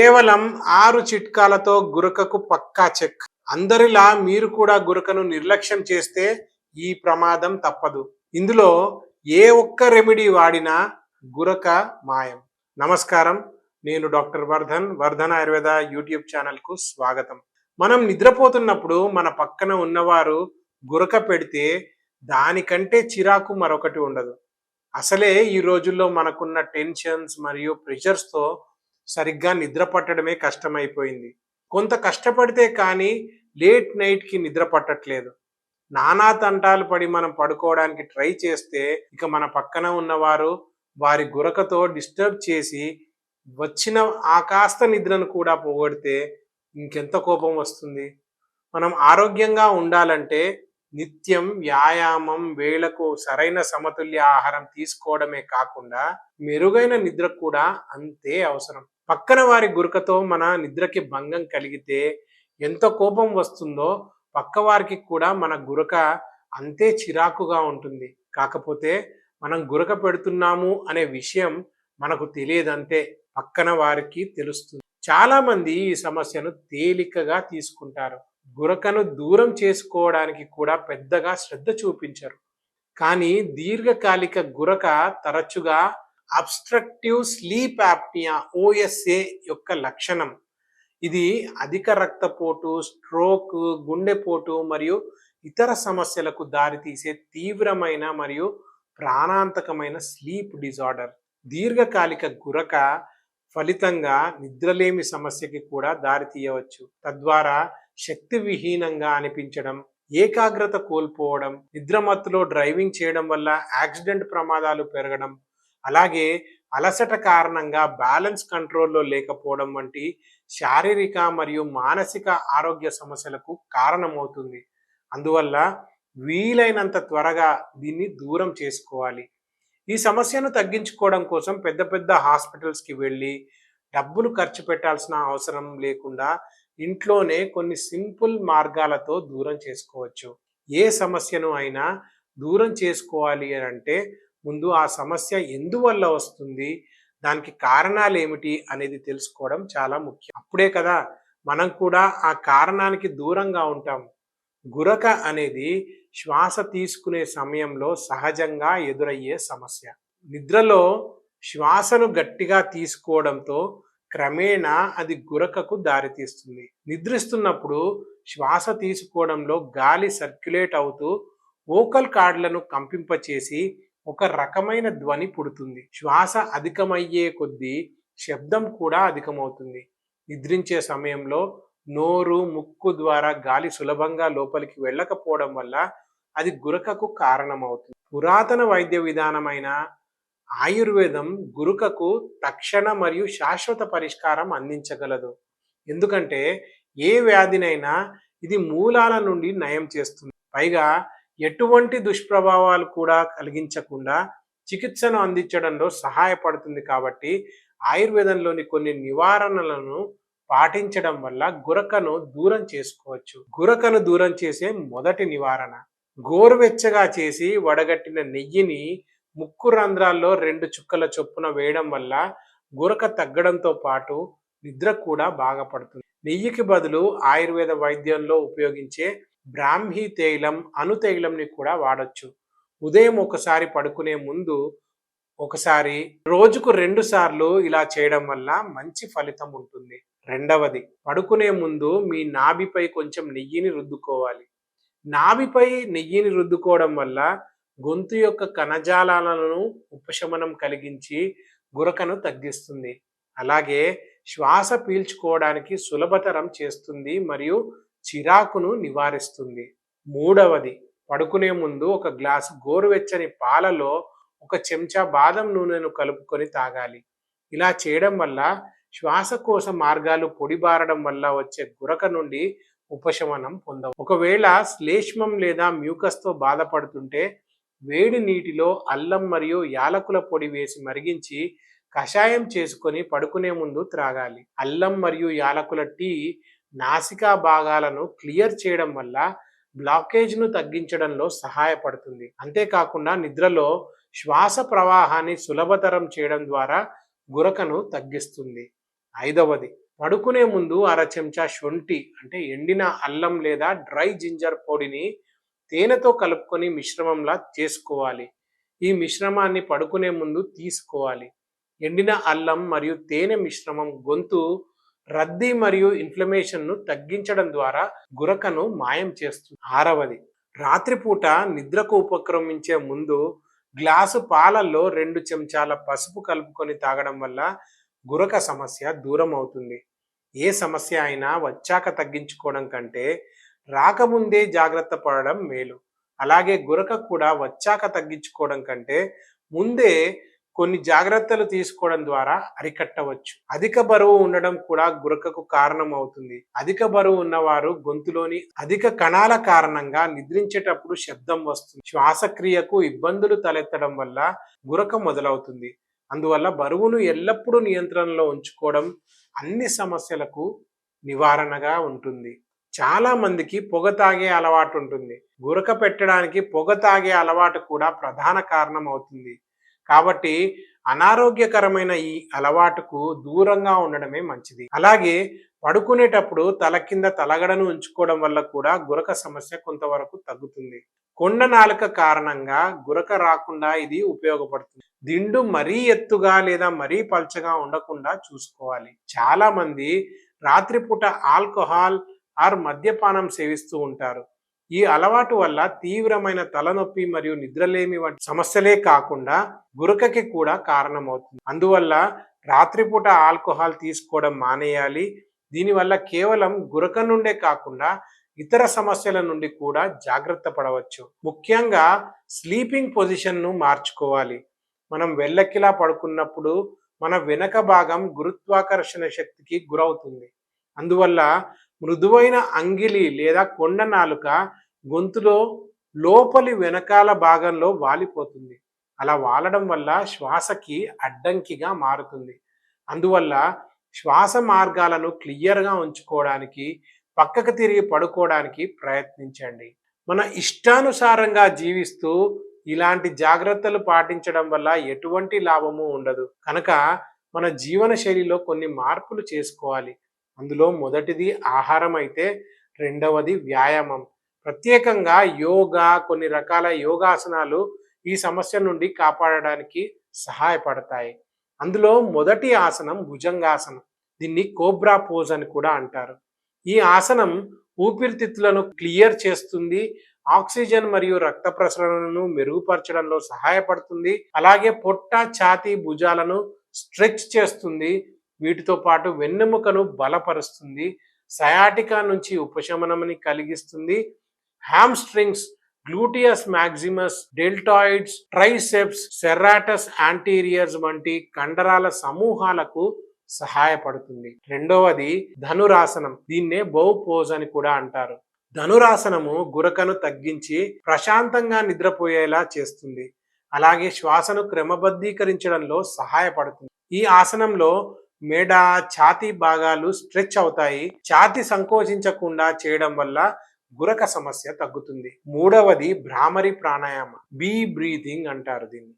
కేవలం ఆరు చిట్కాలతో గురకకు పక్కా చెక్. అందరిలా మీరు కూడా గురకను నిర్లక్ష్యం చేస్తే ఈ ప్రమాదం తప్పదు. ఇందులో ఏ ఒక్క రెమెడీ వాడినా గురక మాయం. నమస్కారం. నేను డాక్టర్ వర్ధన్ వర్ధన్ ఆయుర్వేద యూట్యూబ్ ఛానల్కు స్వాగతం. మనం నిద్రపోతున్నప్పుడు మన పక్కన ఉన్నవారు గురక పెడితే దానికంటే చిరాకు మరొకటి ఉండదు. అసలే ఈ రోజుల్లో మనకున్న టెన్షన్స్ మరియు ప్రెషర్స్తో సరిగ్గా నిద్ర పట్టడమే కష్టమైపోయింది. కొంత కష్టపడితే కానీ లేట్ నైట్కి నిద్ర పట్టట్లేదు. నానా తంటాలు పడి మనం పడుకోవడానికి ట్రై చేస్తే ఇక మన పక్కన ఉన్నవారు వారి గురకతో డిస్టర్బ్ చేసి వచ్చిన ఆ కాస్త నిద్రను కూడా పోగొడితే ఇంకెంత కోపం వస్తుంది? మనం ఆరోగ్యంగా ఉండాలంటే నిత్యం వ్యాయామం వేళకు సరైన సమతుల్య ఆహారం తీసుకోవడమే కాకుండా మెరుగైన నిద్ర కూడా అంతే అవసరం. పక్కన వారి గురకతో మన నిద్రకి భంగం కలిగితే ఎంత కోపం వస్తుందో పక్క వారికి కూడా మన గురక అంతే చిరాకుగా ఉంటుంది. కాకపోతే మనం గురక పెడుతున్నాము అనే విషయం మనకు తెలియదంతే పక్కన వారికి తెలుస్తుంది. చాలా మంది ఈ సమస్యను తేలికగా తీసుకుంటారు. గురకను దూరం చేసుకోవడానికి కూడా పెద్దగా శ్రద్ధ చూపించరు. కానీ దీర్ఘకాలిక గురక తరచుగా అబ్స్ట్రక్టివ్ స్లీప్ యాప్నియా ఓఎస్ఏ యొక్క లక్షణం. ఇది అధిక రక్తపోటు స్ట్రోక్ గుండెపోటు మరియు ఇతర సమస్యలకు దారితీసే తీవ్రమైన మరియు ప్రాణాంతకమైన స్లీప్ డిజార్డర్. దీర్ఘకాలిక గురక ఫలితంగా నిద్రలేమి సమస్యకి కూడా దారితీయవచ్చు. తద్వారా శక్తి విహీనంగా అనిపించడం ఏకాగ్రత కోల్పోవడం నిద్రమత్తులో డ్రైవింగ్ చేయడం వల్ల యాక్సిడెంట్ ప్రమాదాలు పెరగడం అలాగే అలసట కారణంగా బ్యాలెన్స్ కంట్రోల్లో లేకపోవడం వంటి శారీరక మరియు మానసిక ఆరోగ్య సమస్యలకు కారణమవుతుంది. అందువల్ల వీలైనంత త్వరగా దీన్ని దూరం చేసుకోవాలి. ఈ సమస్యను తగ్గించుకోవడం కోసం పెద్ద పెద్ద హాస్పిటల్స్కి వెళ్ళి డబ్బులు ఖర్చు పెట్టాల్సిన అవసరం లేకుండా ఇంట్లోనే కొన్ని సింపుల్ మార్గాలతో దూరం చేసుకోవచ్చు. ఏ సమస్యను అయినా దూరం చేసుకోవాలి అని అంటే ముందు ఆ సమస్య ఎందువల్ల వస్తుంది దానికి కారణాలు ఏమిటి అనేది తెలుసుకోవడం చాలా ముఖ్యం. అప్పుడే కదా మనం కూడా ఆ కారణానికి దూరంగా ఉంటాం. గురక అనేది శ్వాస తీసుకునే సమయంలో సహజంగా ఎదురయ్యే సమస్య. నిద్రలో శ్వాసను గట్టిగా తీసుకోవడంతో క్రమేణా అది గురకకు దారితీస్తుంది. నిద్రిస్తున్నప్పుడు శ్వాస తీసుకోవడంలో గాలి సర్క్యులేట్ అవుతూ ఓకల్ కార్డులను కంపింపచేసి ఒక రకమైన ధ్వని పుడుతుంది. శ్వాస అధికమయ్యే కొద్దీ శబ్దం కూడా అధికమవుతుంది. నిద్రించే సమయంలో నోరు ముక్కు ద్వారా గాలి సులభంగా లోపలికి వెళ్ళకపోవడం వల్ల అది గురకకు కారణమవుతుంది. పురాతన వైద్య విధానమైన ఆయుర్వేదం గురుకకు తక్షణ మరియు శాశ్వత పరిష్కారం అందించగలదు. ఎందుకంటే ఏ వ్యాధినైనా ఇది మూలాల నుండి నయం చేస్తుంది. పైగా ఎటువంటి దుష్ప్రభావాలు కూడా కలిగించకుండా చికిత్సను అందించడంలో సహాయపడుతుంది కాబట్టి ఆయుర్వేదంలోని కొన్ని నివారణలను పాటించడం వల్ల గురకను దూరం చేసుకోవచ్చు. గురకను దూరం చేసే మొదటి నివారణ. గోరువెచ్చగా చేసి వడగట్టిన నెయ్యిని ముక్కు రంధ్రాల్లో రెండు చుక్కల చొప్పున వేయడం వల్ల గురక తగ్గడంతో పాటు నిద్ర కూడా బాగా పడుతుంది. నెయ్యికి బదులు ఆయుర్వేద వైద్యంలో ఉపయోగించే బ్రాహ్మీ తైలం అను తైలంని కూడా వాడచ్చు. ఉదయం ఒకసారి పడుకునే ముందు ఒకసారి రోజుకు రెండు సార్లు ఇలా చేయడం వల్ల మంచి ఫలితం ఉంటుంది. రెండవది పడుకునే ముందు మీ నాభిపై కొంచెం నెయ్యిని రుద్దుకోవాలి. నాభిపై నెయ్యిని రుద్దుకోవడం వల్ల గొంతు యొక్క కణజాలాలను ఉపశమనం కలిగించి గురకను తగ్గిస్తుంది. అలాగే శ్వాస పీల్చుకోవడానికి సులభతరం చేస్తుంది మరియు చిరాకును నివారిస్తుంది. మూడవది పడుకునే ముందు ఒక గ్లాసు గోరువెచ్చని పాలలో ఒక చెంచా బాదం నూనెను కలుపుకొని తాగాలి. ఇలా చేయడం వల్ల శ్వాసకోశ మార్గాలు పొడిబారడం వల్ల వచ్చే గురక నుండి ఉపశమనం పొందవు ఒకవేళ శ్లేష్మం లేదా మ్యూకస్తో బాధపడుతుంటే వేడి నీటిలో అల్లం మరియు యాలకుల పొడి వేసి మరిగించి కషాయం చేసుకొని పడుకునే ముందు త్రాగాలి. అల్లం మరియు యాలకుల టీ నాసికా భాగాలను క్లియర్ చేయడం వల్ల బ్లాకేజ్ను తగ్గించడంలో సహాయపడుతుంది. అంతేకాకుండా నిద్రలో శ్వాస ప్రవాహాన్ని సులభతరం చేయడం ద్వారా గురకను తగ్గిస్తుంది. ఐదవది పడుకునే ముందు అర చెంచా శొంఠి అంటే ఎండిన అల్లం లేదా డ్రై జింజర్ పొడిని తేనెతో కలుపుకొని మిశ్రమంలా చేసుకోవాలి. ఈ మిశ్రమాన్ని పడుకునే ముందు తీసుకోవాలి. ఎండిన అల్లం మరియు తేనె మిశ్రమం గొంతు రద్దీ మరియు ఇన్ఫ్లమేషన్ను తగ్గించడం ద్వారా గురకను మాయం చేస్తుంది. ఆరవది రాత్రిపూట నిద్రకు ఉపక్రమించే ముందు గ్లాసు పాలల్లో రెండు చెంచాల పసుపు కలుపుకొని తాగడం వల్ల గురక సమస్య దూరం అవుతుంది ఏ సమస్య అయినా వచ్చాక తగ్గించుకోవడం కంటే రాకముందే జాగ్రత్త పడడం మేలు. అలాగే గురక కూడా వచ్చాక తగ్గించుకోవడం కంటే ముందే కొన్ని జాగ్రత్తలు తీసుకోవడం ద్వారా అరికట్టవచ్చు. అధిక బరువు ఉండడం కూడా గురకకు కారణం అవుతుంది. అధిక బరువు ఉన్నవారు గొంతులోని అధిక కణాల కారణంగా నిద్రించేటప్పుడు శబ్దం వస్తుంది. శ్వాసక్రియకు ఇబ్బందులు తలెత్తడం వల్ల గురక మొదలవుతుంది. అందువల్ల బరువును ఎల్లప్పుడూ నియంత్రణలో ఉంచుకోవడం అన్ని సమస్యలకు నివారణగా ఉంటుంది. చాలా మందికి పొగ తాగే అలవాటు ఉంటుంది. గురక పెట్టడానికి పొగ తాగే అలవాటు కూడా ప్రధాన కారణం అవుతుంది. కాబట్టి అనారోగ్యకరమైన ఈ అలవాటుకు దూరంగా ఉండడమే మంచిది. అలాగే పడుకునేటప్పుడు తల కింద తలగడను ఉంచుకోవడం వల్ల కూడా గురక సమస్య కొంతవరకు తగ్గుతుంది. కొండ నాలుక కారణంగా గురక రాకుండా ఇది ఉపయోగపడుతుంది. దిండు మరీ ఎత్తుగా లేదా మరీ పల్చగా ఉండకుండా చూసుకోవాలి. చాలా మంది రాత్రిపూట ఆల్కహాల్ ఆర్ మద్యపానం సేవిస్తూ ఉంటారు. ఈ అలవాటు వల్ల తీవ్రమైన తలనొప్పి మరియు నిద్రలేమి వంటి సమస్యలే కాకుండా గురకకి కూడా కారణమవుతుంది. అందువల్ల రాత్రిపూట ఆల్కహాల్ తీసుకోవడం మానేయాలి. దీనివల్ల కేవలం గురక నుండే కాకుండా ఇతర సమస్యల నుండి కూడా జాగ్రత్త పడవచ్చు. ముఖ్యంగా స్లీపింగ్ పొజిషన్ను మార్చుకోవాలి. మనం వెళ్ళకిలా పడుకున్నప్పుడు మన వెనక భాగం గురుత్వాకర్షణ శక్తికి గురవుతుంది. అందువల్ల మృదువైన అంగిలి లేదా కొండ నాలుక గొంతులో లోపలి వెనకాల భాగంలో వాలిపోతుంది. అలా వాలడం వల్ల శ్వాసకి అడ్డంకిగా మారుతుంది. అందువల్ల శ్వాస మార్గాలను క్లియర్గా ఉంచుకోవడానికి పక్కకు తిరిగి పడుకోవడానికి ప్రయత్నించండి. మన ఇష్టానుసారంగా జీవిస్తూ ఇలాంటి జాగ్రత్తలు పాటించడం వల్ల ఎటువంటి లాభము ఉండదు. కనుక మన జీవన శైలిలో కొన్ని మార్పులు చేసుకోవాలి. అందులో మొదటిది ఆహారం అయితే రెండవది వ్యాయామం. ప్రత్యేకంగా యోగా కొన్ని రకాల యోగాసనాలు ఈ సమస్య నుండి కాపాడడానికి సహాయపడతాయి. అందులో మొదటి ఆసనం భుజంగాసనం. దీన్ని కోబ్రా పోజ్ అని కూడా అంటారు. ఈ ఆసనం ఊపిరితిత్తులను క్లియర్ చేస్తుంది ఆక్సిజన్ మరియు రక్త ప్రసరణను మెరుగుపరచడంలో సహాయపడుతుంది అలాగే పొట్ట ఛాతీ భుజాలను స్ట్రెచ్ చేస్తుంది వీటితో పాటు వెన్నెముకను బలపరుస్తుంది సయాటికా నుంచి ఉపశమనమని కలిగిస్తుంది hamstrings gluteus maximus deltoids triceps serratus anteriors వంటి కండరాల సమూహాలకు సహాయపడుతుంది. రెండవది ధనురాసనం దీన్నే బౌ పోజ్ అని కూడా అంటారు. ధనురాసనము గురకను తగ్గించి ప్రశాంతంగా నిద్రపోయేలా చేస్తుంది. అలాగే శ్వాసను క్రమబద్ధీకరించడంలో సహాయపడుతుంది. ఈ ఆసనంలో మెడ ఛాతీ భాగాలు స్ట్రెచ్ అవుతాయి. ఛాతి సంకోచించకుండా చేయడం వల్ల గురక సమస్య తగ్గుతుంది. మూడవది భ్రామరి ప్రాణాయామ. బీ బ్రీతింగ్ అంటారు దీన్ని.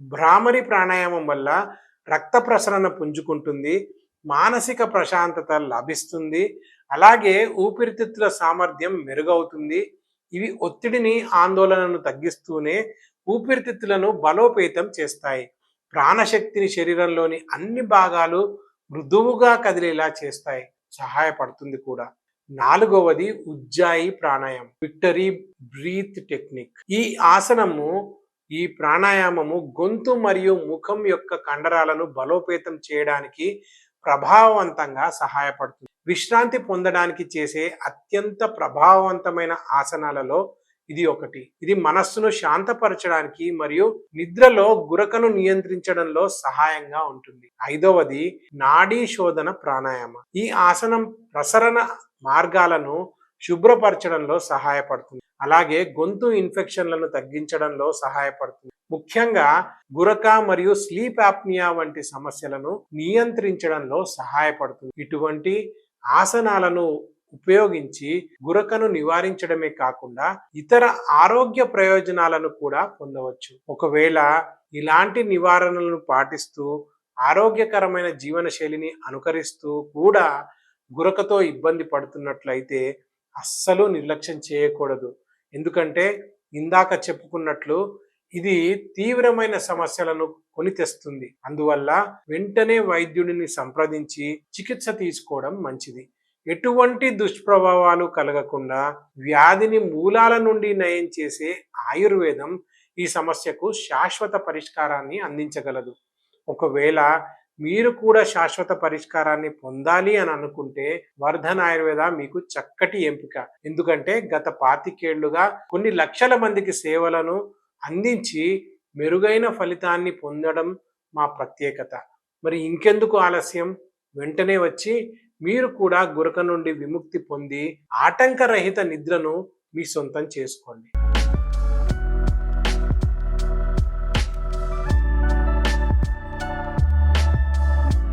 భ్రామరి ప్రాణాయామం వల్ల రక్త ప్రసరణ పుంజుకుంటుంది. మానసిక ప్రశాంతత లభిస్తుంది. అలాగే ఊపిరితిత్తుల సామర్థ్యం మెరుగవుతుంది. ఇవి ఒత్తిడిని ఆందోళనను తగ్గిస్తూనే ఊపిరితిత్తులను బలోపేతం చేస్తాయి. ప్రాణశక్తిని శరీరంలోని అన్ని భాగాలు మృదువుగా కదిలేలా చేస్తాయి. సహాయపడుతుంది కూడా. నాలుగవది Ujjayi pranayama. Victory breath technique. ఈ ఆసనము ఈ ప్రాణాయామము గొంతు మరియు ముఖం యొక్క కండరాలను బలోపేతం చేయడానికి ప్రభావవంతంగా సహాయపడుతుంది. విశ్రాంతి పొందడానికి చేసే అత్యంత ప్రభావవంతమైన ఆసనాలలో ఇది ఒకటి. ఇది మనస్సును శాంతపరచడానికి మరియు నిద్రలో గురకను నియంత్రించడంలో సహాయంగా ఉంటుంది. ఐదవది నాడీ శోధన ప్రాణాయామ. ఈ ఆసనం ప్రసరణ మార్గాలను శుభ్రపరచడంలో సహాయపడుతుంది. అలాగే గొంతు ఇన్ఫెక్షన్లను తగ్గించడంలో సహాయపడుతుంది. ముఖ్యంగా గురక మరియు స్లీప్ యాప్నియా వంటి సమస్యలను నియంత్రించడంలో సహాయపడుతుంది. ఇటువంటి ఆసనాలను ఉపయోగించి గురకను నివారించడమే కాకుండా ఇతర ఆరోగ్య ప్రయోజనాలను కూడా పొందవచ్చు. ఒకవేళ ఇలాంటి నివారణలను పాటిస్తూ ఆరోగ్యకరమైన జీవన శైలిని అనుకరిస్తూ కూడా గురకతో ఇబ్బంది పడుతున్నట్లయితే అస్సలు నిర్లక్ష్యం చేయకూడదు. ఎందుకంటే ఇందాక చెప్పుకున్నట్లు ఇది తీవ్రమైన సమస్యలను కొని తెస్తుంది అందువల్ల వెంటనే వైద్యుడిని సంప్రదించి చికిత్స తీసుకోవడం మంచిది. ఎటువంటి దుష్ప్రభావాలు కలగకుండా వ్యాధిని మూలాల నుండి నయం చేసే ఆయుర్వేదం ఈ సమస్యకు శాశ్వత పరిష్కారాన్ని అందించగలదు. ఒకవేళ మీరు కూడా శాశ్వత పరిష్కారాన్ని పొందాలి అని అనుకుంటే వర్ధన్ ఆయుర్వేద మీకు చక్కటి ఎంపిక. ఎందుకంటే గత పాతికేళ్ళుగా కొన్ని లక్షల మందికి సేవలను అందించి మెరుగైన ఫలితాన్ని పొందడం మా ప్రత్యేకత. మరి ఇంకెందుకు ఆలస్యం? వెంటనే వచ్చి మీరు కూడా గురక నుండి విముక్తి పొంది ఆటంకరహిత నిద్రను మీ సొంతం చేసుకోండి.